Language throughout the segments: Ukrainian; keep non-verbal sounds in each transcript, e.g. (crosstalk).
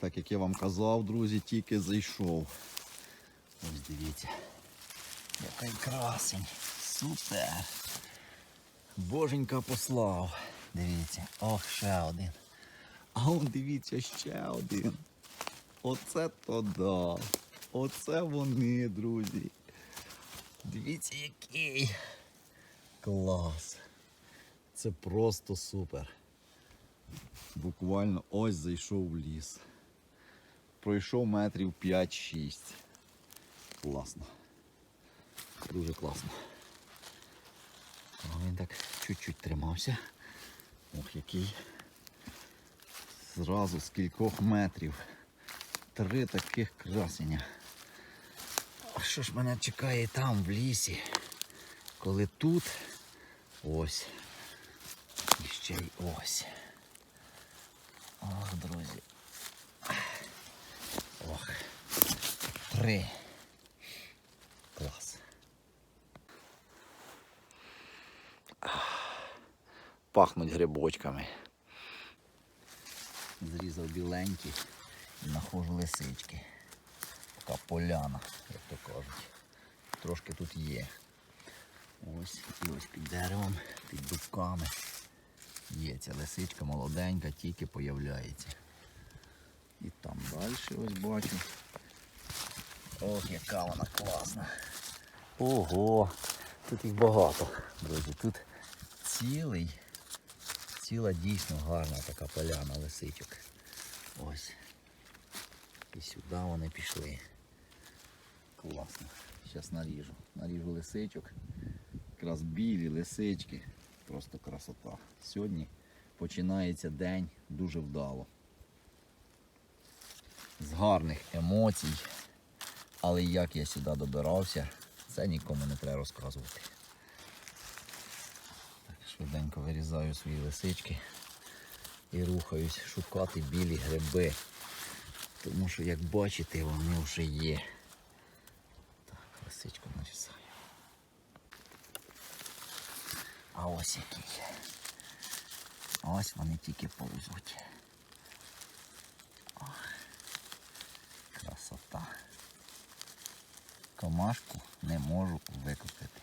Так як я вам казав, друзі, тільки зайшов. Ось дивіться. Який красень. Супер. Боженька послав. Дивіться. Ох, ще один. А он дивіться ще один. Оце то да. Оце вони, друзі. Дивіться, який. Клас. Це просто супер. Буквально ось зайшов в ліс. Пройшов метрів 5-6. Класно. Дуже класно. Він так чуть-чуть тримався. Ох, який. Зразу з кількох метрів. Три таких красення. А що ж мене чекає там, в лісі? Коли тут ось. І ще й ось. Ох, друзі. Ох. Три. Клас. Пахнуть грибочками. Зрізав біленькі і знаходжу лисички. Така поляна, як то кажуть. Трошки тут є. Ось і ось під деревом, під дубками. Є ця лисичка молоденька, тільки появляється. І там далі ось бачу. Ох, яка вона класна. Ого, тут їх багато, друзі. Тут цілий, ціла дійсно гарна така поляна лисичок. Ось. І сюди вони пішли. Класно. Зараз наріжу. Наріжу лисичок. Якраз білі лисички. Просто красота. Сьогодні починається день дуже вдало. З гарних емоцій. Але як я сюди добирався, це нікому не треба розказувати. Так, швиденько вирізаю свої лисички і рухаюсь шукати білі гриби. Тому що, як бачите, вони вже є. Так, лисичку нарізаю. А ось який. Ось вони тільки повзуть. Ох, красота. Комашку не можу викупити.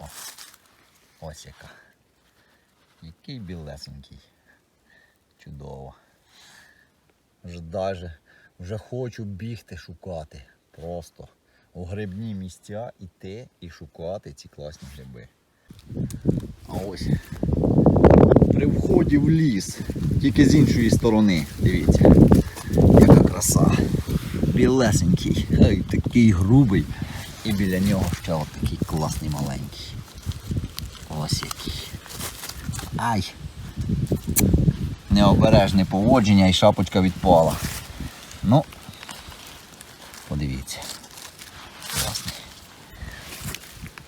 О, ось яка. Який білесенький. Чудово. Вже вже хочу бігти шукати. Просто у грибні місця йти і шукати ці класні гриби. А ось при вході в ліс, тільки з іншої сторони, дивіться, яка краса. Білесенький, такий грубий. І біля нього ще от такий класний маленький. Ось який. Ай! Необережне поводження і шапочка відпала. Ну, подивіться.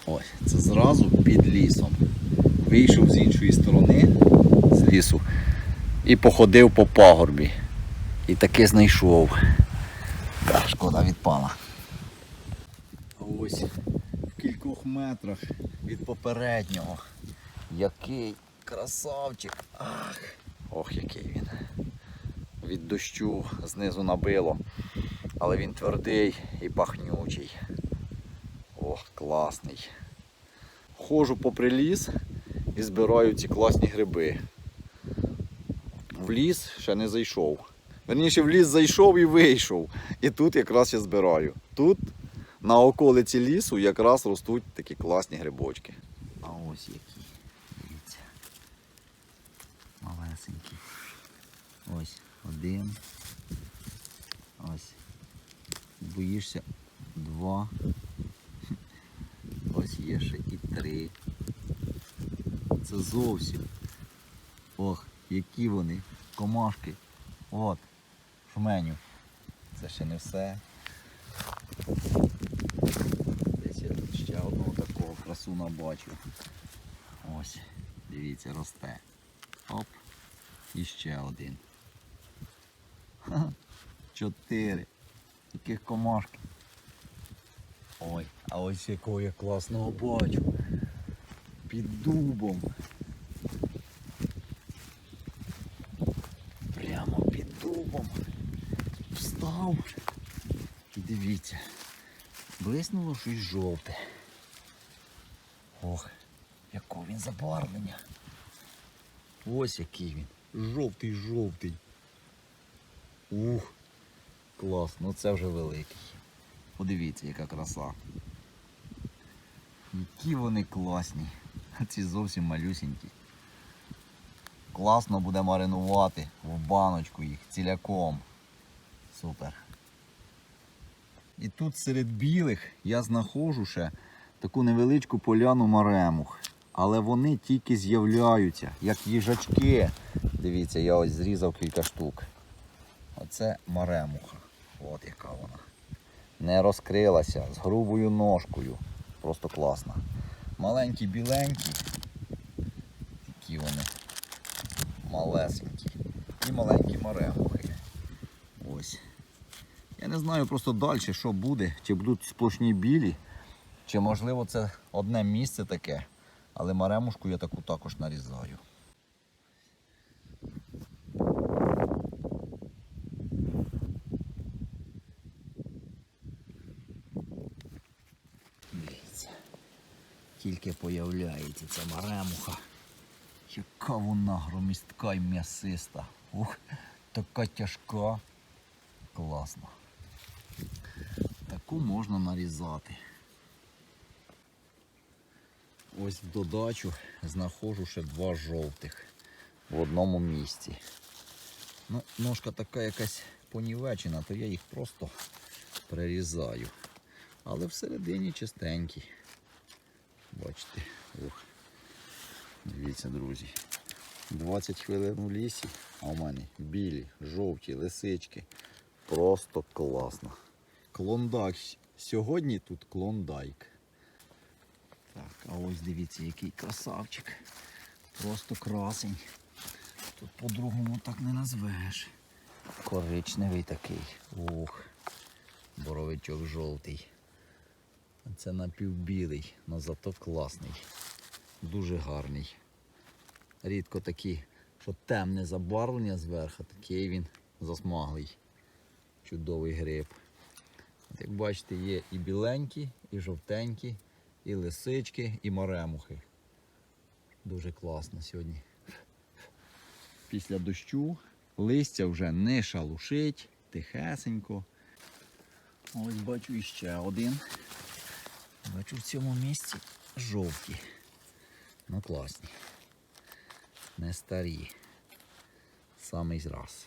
Ось, це зразу під лісом. Вийшов з іншої сторони, з лісу, і походив по пагорбі. І таки знайшов. Шкода відпала. Ось в кількох метрах від попереднього. Який красавчик. Ах, ох, який він. Від дощу знизу набило. Але він твердий і пахнючий. Ох, класний. Ходжу попри ліс і збираю ці класні гриби. В ліс ще не зайшов. Верніше в ліс зайшов і вийшов. І тут якраз я збираю. Тут на околиці лісу якраз ростуть такі класні грибочки. А ось які. Дивіться. Малесенькі. Ось один. Ось. Боїшся два. Ось є ще і три. Це зовсім. Ох, які вони. Комашки. От. Жменю. Це ще не все. Десь я тут ще одного такого красуна бачу. Ось, дивіться, росте. Оп. І ще один. Ха, Чотири. Яких комашки. Ой, а ось якого я класного бачу. Під дубом. Прямо під дубом. Встав. Дивіться, блиснуло щось жовте. Ох, якого він забарвлення. Ось який він. Жовтий, жовтий. Ух, клас, ну це вже великий. Подивіться, яка краса. Які вони класні. Ці зовсім малюсінькі. Класно буде маринувати в баночку їх ціляком. Супер. І тут серед білих я знаходжу ще таку невеличку поляну маремух. Але вони тільки з'являються, як їжачки. Дивіться, я ось зрізав кілька штук. Оце маремуха. От яка вона. Не розкрилася з грубою ножкою. Просто класна. Маленькі біленькі. Такі вони малесенькі. І маленькі маремухи. Ось. Я не знаю просто далі, що буде, чи будуть сплошні білі, чи можливо це одне місце таке, але маремушку я таку також нарізаю. Дивіться, тільки появляється ця маремуха. Яка вона громістка і м'ясиста. Ух, така тяжка. Класно. Таку можна нарізати. Ось в додачу знаходжу ще два жовтих в одному місці. Ну, ножка така якась понівечена, то я їх просто прирізаю. Але всередині чистенькі. Бачите, ух. Дивіться, друзі. 20 хвилин у лісі, а у мене білі, жовті, лисички. Просто класно. Клондайк. Сьогодні тут клондайк. Так, а ось дивіться, який красавчик. Просто красень. Тут по-другому так не назвеш. Коричневий такий. Ух. Боровичок жовтий. Це напівбілий, але зато класний. Дуже гарний. Рідко такі, що темне забарвлення зверху, такий він засмаглий. Чудовий гриб. От як бачите, є і біленькі, і жовтенькі, і лисички, і маремухи. Дуже класно сьогодні. Після дощу листя вже не шалушить, тихесенько. Ось бачу іще один. Бачу в цьому місці жовті. Ну класні. Не старі. Самий раз.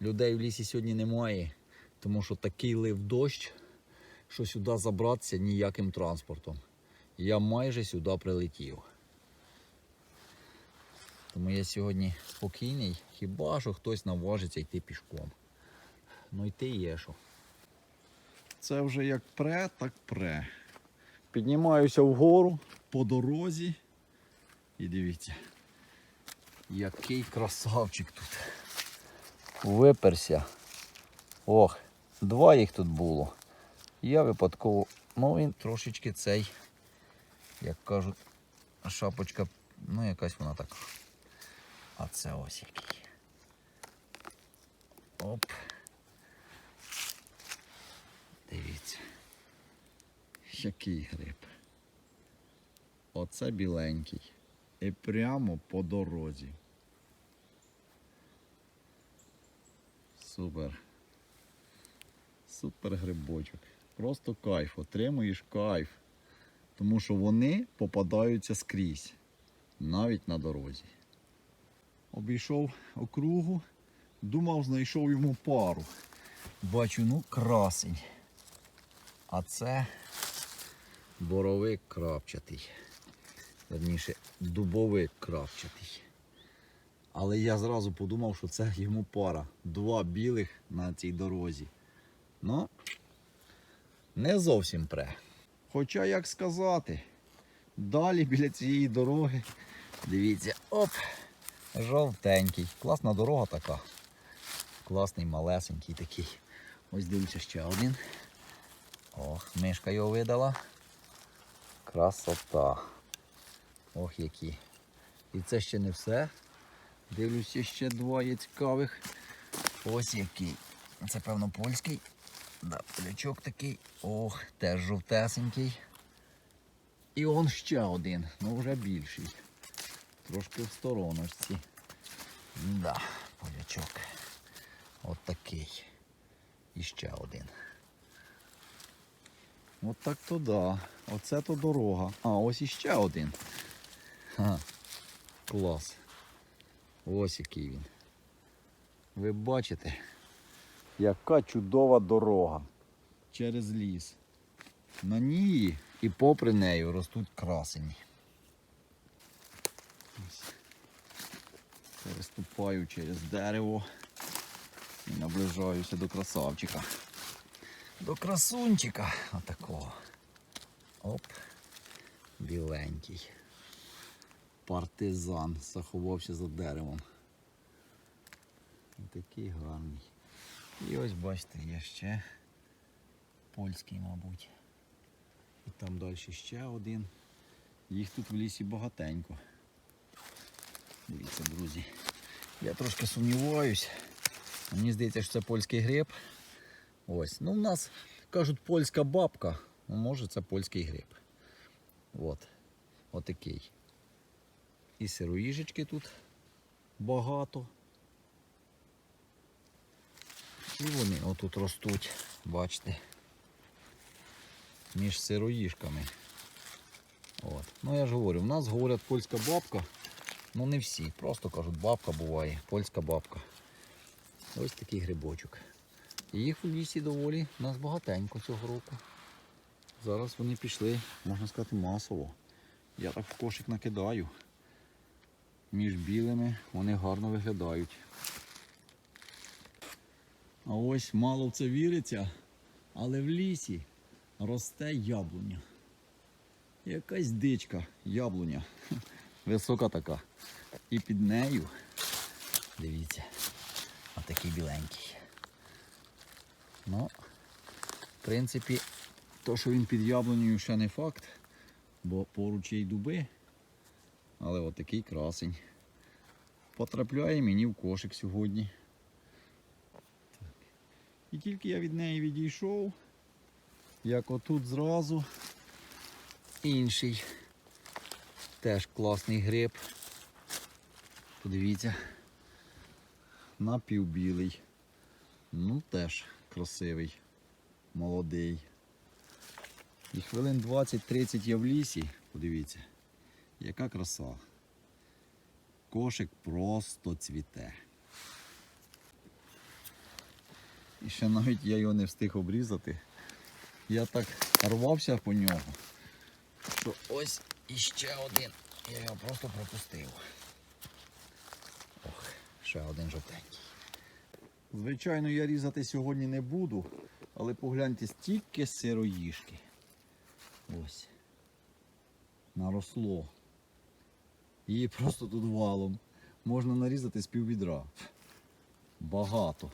Людей в лісі сьогодні немає, тому що такий лив дощ, що сюди забратися ніяким транспортом. Я майже сюди прилетів. Тому я сьогодні спокійний, хіба що хтось наважиться йти пішком. Ну йти є що. Це вже як пре, так пре. Піднімаюся вгору по дорозі. І дивіться, який красавчик тут. Виперся. Ох, два їх тут було. Я випадково, ну він трошечки цей, як кажуть, шапочка, ну якась вона така. А це ось який. Оп. Дивіться. Який гриб. Оце біленький. І прямо по дорозі. Супер. Супер грибочок. Просто кайф. Отримуєш кайф. Тому що вони попадаються скрізь. Навіть на дорозі. Обійшов округу, думав, знайшов йому пару. Бачу, ну красень. А це боровик крапчатий. Верніше, дубовик крапчатий. Але я зразу подумав, що це йому пара. Два білих на цій дорозі. Ну, не зовсім пре. Хоча, як сказати, далі біля цієї дороги, дивіться, оп, жовтенький. Класна дорога така. Класний, малесенький такий. Ось дивлюся ще один. Ох, мишка його видала. Красота. Ох, які. І це ще не все. Дивлюся, ще два є цікавих. Ось який. Це певно польський. Да, полячок такий. Ох, теж жовтесенький. І он ще один, ну вже більший. Трошки в стороночці. Да, полячок. От такий. І ще один. От так то да. Оце то дорога. А, ось іще один. Ха. Клас. Ось який він. Ви бачите, яка чудова дорога через ліс. На ній і попри нею ростуть красені. Переступаю через дерево і наближаюся до красавчика. До красунчика отакого. Оп. Біленький. Партизан заховався за деревом. Такий гарний. І ось бачите, є ще польський, мабуть. І там далі ще один. Їх тут в лісі багатенько. Дивіться, друзі. Я трошки сумніваюсь. Мені здається, що це польський гриб. Ось. Ну, в нас кажуть польська бабка. Ну, може це польський гриб. От. Отакий. І сироїжечки тут багато. І вони отут ростуть, бачите, між сироїжками. От. Ну я ж говорю, в нас говорять польська бабка, ну не всі, просто кажуть, бабка буває, польська бабка. Ось такий грибочок. І їх в лісі доволі у нас багатенько цього року. Зараз вони пішли, можна сказати, масово. Я так в кошик накидаю. Між білими вони гарно виглядають. А ось мало в це віриться, але в лісі росте яблуня. Якась дичка яблуня. (laughs) Висока така. І під нею, дивіться, отакий біленький. Ну, в принципі, то, що він під яблунею ще не факт, бо поруч є й дуби. Але отакий красень. Потрапляє мені в кошик сьогодні. І тільки я від неї відійшов, як отут зразу інший теж класний гриб. Подивіться, напівбілий. Ну теж красивий, молодий. І хвилин 20-30 я в лісі, подивіться, яка краса. Кошик просто цвіте. І ще навіть я його не встиг обрізати. Я так рвався по нього, що ось іще один. Я його просто пропустив. Ох, ще один жовтенький. Звичайно, я різати сьогодні не буду, але погляньте, стільки сироїшки. Ось. Наросло. Її просто тут валом. Можна нарізати з піввідра. Багато.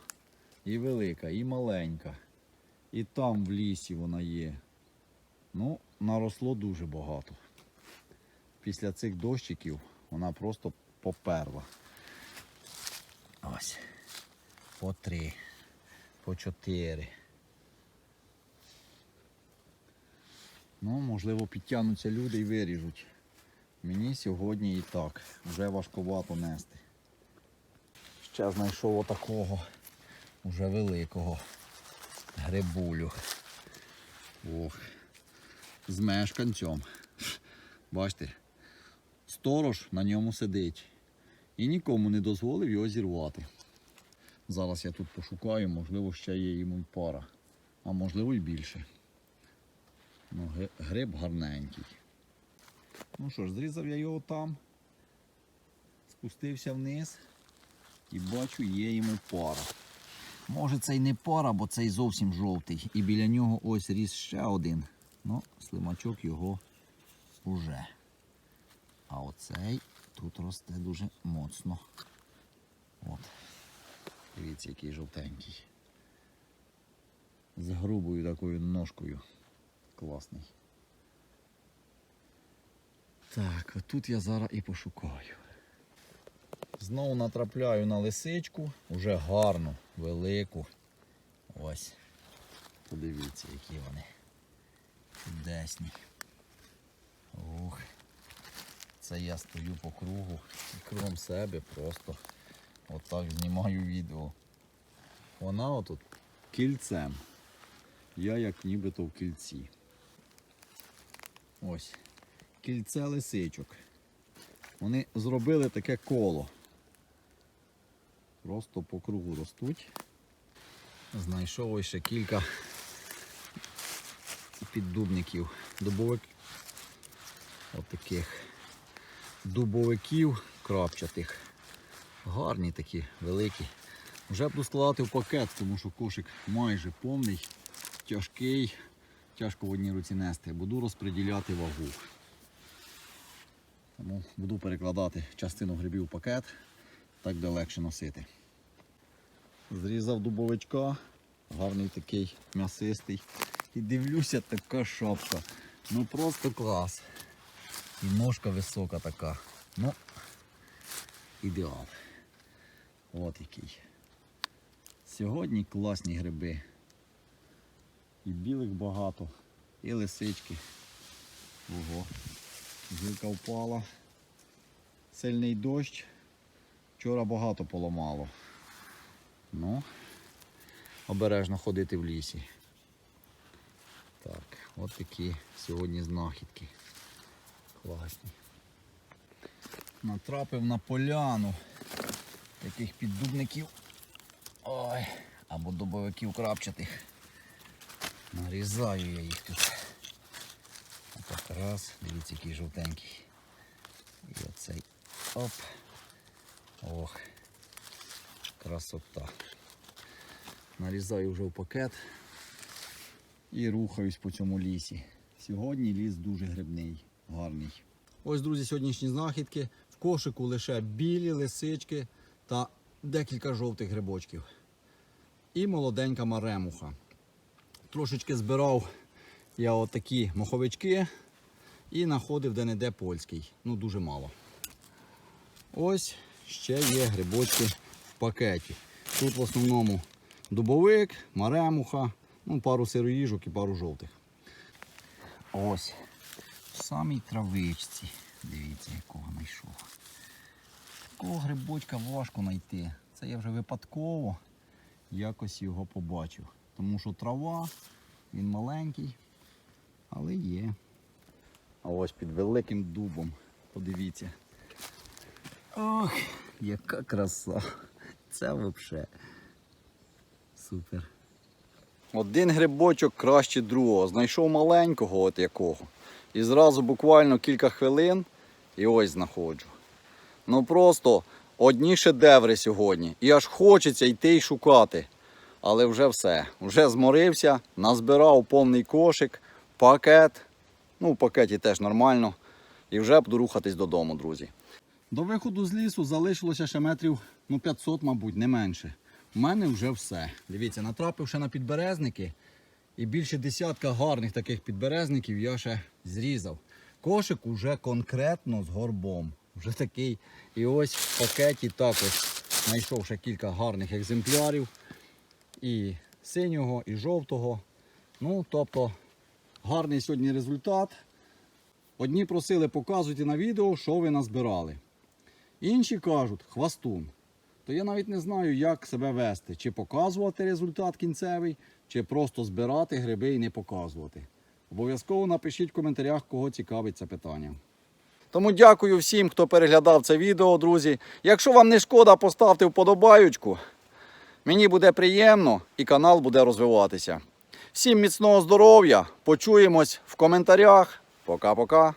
І велика, і маленька. І там в лісі вона є. Ну, наросло дуже багато. Після цих дощиків вона просто поперла. Ось. По три, по чотири. Ну, можливо, підтягнуться люди і виріжуть. Мені сьогодні і так. Вже важкувато нести. Ще знайшов отакого уже великого грибулю. Ох. З мешканцем. Бачите, сторож на ньому сидить. І нікому не дозволив його зірвати. Зараз я тут пошукаю, можливо, ще є йому й пара, а можливо й більше. Ну, гриб гарненький. Ну що ж, зрізав я його там, спустився вниз і бачу, є йому пара. Може це й не пара, бо цей зовсім жовтий. І біля нього ось ріс ще один. Ну, слимачок його уже. А оцей тут росте дуже моцно. От. Дивіться, який жовтенький. З грубою такою ножкою. Класний. Так, отут я зараз і пошукаю. Знову натрапляю на лисичку, уже гарну, велику. Ось. Подивіться, які вони. Чудесні. Ух. Це я стою по кругу і кругом себе просто отак знімаю відео. Вона отут кільцем. Я як нібито в кільці. Ось. Кільце лисичок. Вони зробили таке коло. Просто по кругу ростуть. Знайшов ще кілька піддубників. Дубовик. Отаких дубовиків крапчатих. Гарні такі, великі. Вже буду складати в пакет, тому що кошик майже повний, тяжкий, тяжко в одній руці нести. Буду розподіляти вагу. Тому буду перекладати частину грибів в пакет, так буде легше носити. Зрізав дубовичка, гарний такий м'ясистий. І дивлюся, така шапка. Ну просто клас. І ножка висока така. Ну, ідеал. От який. Сьогодні класні гриби. І білих багато, і лисички. Ого. Гілка впала. Сильний дощ. Вчора багато поламало. Ну, обережно ходити в лісі. Так, от такі сьогодні знахідки. Класні. Натрапив на поляну таких піддубників. Ой, або дубовиків крапчатих. Нарізаю я їх тут. Отак раз, дивіться, який жовтенький. І оцей оп. Ох. Красота. Нарізаю вже в пакет і рухаюсь по цьому лісі. Сьогодні ліс дуже грибний, гарний. Ось, друзі, сьогоднішні знахідки. В кошику лише білі лисички та декілька жовтих грибочків. І молоденька маремуха. Трошечки збирав я отакі моховички і знаходив де-не-де польський. Ну, дуже мало. Ось ще є грибочки в пакеті. Тут в основному дубовик, маремуха, ну, пару сироїжок і пару жовтих. Ось. В самій травичці. Дивіться, якого знайшов. Такого грибочка важко знайти. Це я вже випадково якось його побачив. Тому що трава, він маленький, але є. А ось під великим дубом. Подивіться. Ох, яка краса. Це взагалі супер. Один грибочок краще другого. Знайшов маленького от якого. І зразу буквально кілька хвилин і ось знаходжу. Ну просто одні шедеври сьогодні. І аж хочеться йти і шукати. Але вже все. Вже зморився, назбирав повний кошик, пакет. Ну, в пакеті теж нормально. І вже буду рухатись додому, друзі. До виходу з лісу залишилося ще метрів ну, 500, мабуть, не менше. У мене вже все. Дивіться, натрапив ще на підберезники. І більше десятка гарних таких підберезників я ще зрізав. Кошик уже конкретно з горбом. Вже такий. І ось в пакеті також знайшов ще кілька гарних екземплярів. І синього, і жовтого. Ну, тобто, гарний сьогодні результат. Одні просили показуйте на відео, що ви назбирали. Інші кажуть, хвастун. То я навіть не знаю, як себе вести. Чи показувати результат кінцевий, чи просто збирати гриби і не показувати. Обов'язково напишіть в коментарях, кого цікавить це питання. Тому дякую всім, хто переглядав це відео, друзі. Якщо вам не шкода, поставте вподобаючку. Мені буде приємно і канал буде розвиватися. Всім міцного здоров'я! Почуємось в коментарях. Пока-пока.